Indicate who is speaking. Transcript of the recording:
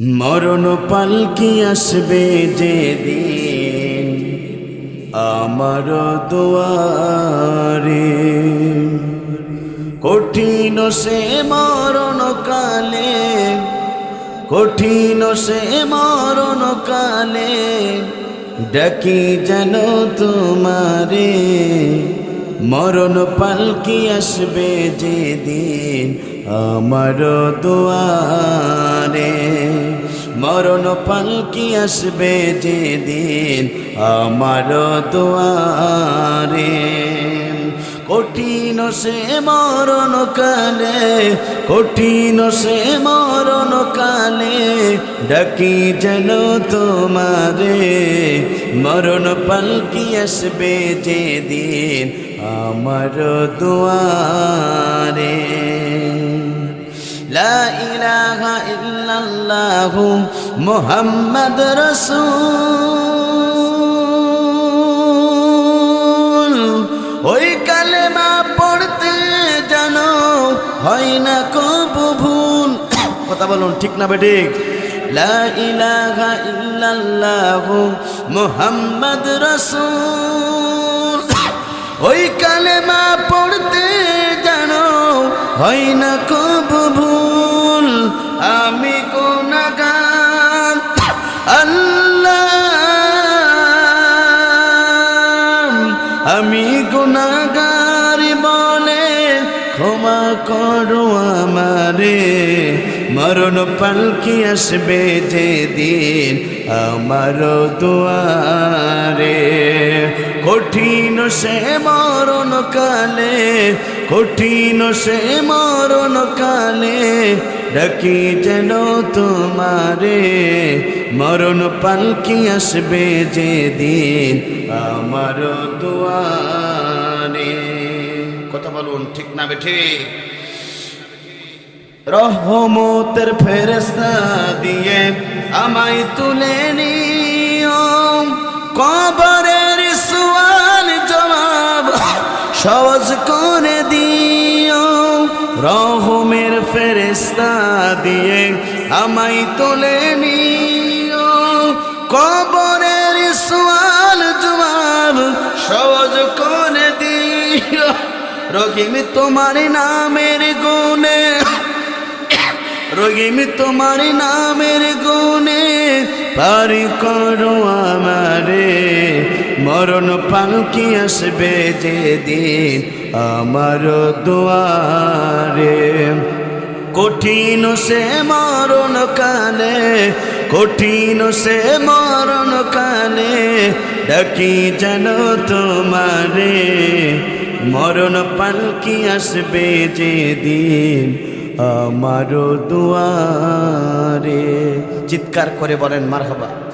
Speaker 1: মরণ পালকি আসবে যে দিন আমার দুয়ারে। কঠিন সে মরণ কালে, কঠিন সে মরণ কালে, ডাকি যেন তোমারে। মরণ পালকি আসবে যে দিন আমার দুয়ারে। মরণ পালকি আসবে যে দিন আমার দুয়ারে। কঠিন সে মরণ কালে, কঠিন সে মরণ কালে ডাকি যেন তোমারে। মরণ পালকি আসবে যে দিন আমার দুয়ারে। লা ইল্লাল্লাহু মুহাম্মদ রাসূল। ওই কালেমা পড়তে জানো হয় না কবু ভুল। কথা বলুন, ঠিক না বেঠিক লা ইল্লাল্লাহু মুহাম্মদ রাসূল। ওই কালেমা পড়তে জানো, হয় না কবু ভুল? আমি গুনাহগার আল্লাহ, আমি গুনাগার বলে ক্ষমা করো আমারে। মরণ পালকি আসবে যে দিন আমার দুয়ারে। কঠিন সে মরণ কালে, কঠিন সে মরণ কালে ডাকি যেন তোমারে। মরণ পালকি আসবে যে দিন আমার দুয়ারে। কথা বলুন, ঠিক না বেঠে রহমতের ফেরস্তা দিয়ে আমায় তুলে নিও। কবরের সুয়াল জবাব সহজ করে দিও। রহমের ফেরেস্তা দিয়ে আমায় তুলে নিও। কবরের সুয়াল জবাব সহজ করে দিও। রহিম তোমার নামের রহিম তোমার নামের গুণে পারি করো আমারে। মরণ পালকি আসবে যে দিন আমার দুয়ারে। কঠিন সে মরণ কালে, কঠিন সে মরণ কালে ডাকি যেন তোমারে। মরণ পালকি আসবে যে আমার দুয়ারে চিৎকার করে বলেন মারহাবা।